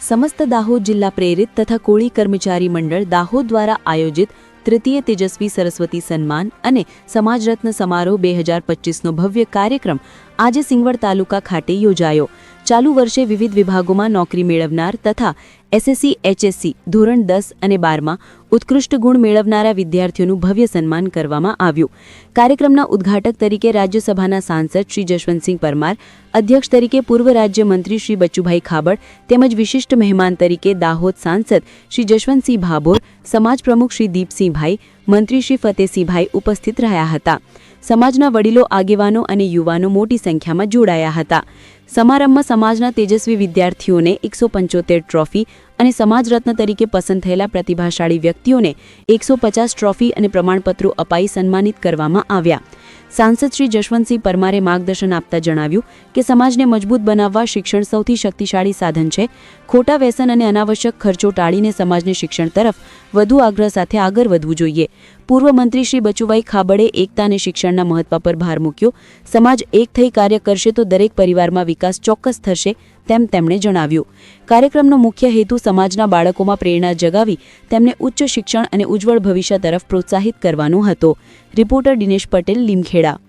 સમસ્ત દાહોદ જિલ્લા પ્રેરિત તથા કોળી કર્મચારી મંડળ દાહોદ દ્વારા આયોજિત તૃતીય તેજસ્વી સરસ્વતી સન્માન અને સમાજરત્ન સમારોહ બે હજાર પચીસનો ભવ્ય કાર્યક્રમ આજે સિંગવડ તાલુકા ખાતે યોજાયો. ચાલુ વર્ષે વિવિધ વિભાગોમાં નોકરી મેળવનાર તથા એસએસસી એચએસસી ધોરણ દસ અને બારમાં ઉત્કૃષ્ટ ગુણ મેળવનારા વિદ્યાર્થીઓનું ભવ્ય સન્માન કરવામાં આવ્યું. કાર્યક્રમના ઉદ્ઘાટક તરીકે રાજ્યસભાના સાંસદ શ્રી જશવંતસિંહ પરમાર, અધ્યક્ષ તરીકે પૂર્વ રાજ્યમંત્રી શ્રી બચુભાઈ ખાબડ તેમજ વિશિષ્ટ મહેમાન તરીકે દાહોદ સાંસદ શ્રી જશવંતસિંહ ભાભોર, સમાજ પ્રમુખ શ્રી દીપસિંહભાઈ, મંત્રી શ્રી ફતેસિંહભાઈ ઉપસ્થિત રહ્યા હતા. સમાજના વડીલો, આગેવાનો અને યુવાનો મોટી સંખ્યામાં જોડાયા હતા. સમારંભમાં સમાજના તેજસ્વી વિદ્યાર્થીઓને એકસો પંચોતેર ટ્રોફી અને સમાજરત્ન તરીકે પસંદ થયેલા પ્રતિભાશાળી વ્યક્તિઓને એકસો પચાસ ટ્રોફી અને પ્રમાણપત્રો અપાઈ સન્માનિત કરવામાં આવ્યા. સાંસદ શ્રી જશવંતસિંહ પરમારે માર્ગદર્શન આપતા જણાવ્યું કે સમાજને મજબૂત બનાવવા શિક્ષણ સૌથી શક્તિશાળી સાધન છે. ખોટા વ્યસન અને અનાવશ્યક ખર્ચો ટાળીને સમાજને શિક્ષણ તરફ વધુ આગ્રહ સાથે આગળ વધવું જોઈએ. પૂર્વ મંત્રી શ્રી બચુભાઈ ખાબડે એકતા અને શિક્ષણના મહત્વ પર ભાર મૂક્યો. સમાજ એક થઈ કાર્ય કરશે તો દરેક પરિવારમાં વિકાસ ચોક્કસ થશે, તેમ તેમણે જણાવ્યું. કાર્યક્રમનો મુખ્ય હેતુ સમાજના બાળકોમાં પ્રેરણા જગાવી, તેમને ઉચ્ચ શિક્ષણ અને ઉજ્જવળ ભવિષ્ય તરફ પ્રોત્સાહિત કરવાનો હતો. રિપોર્ટર દિનેશ પટેલ, લીમખેડા. ખેડા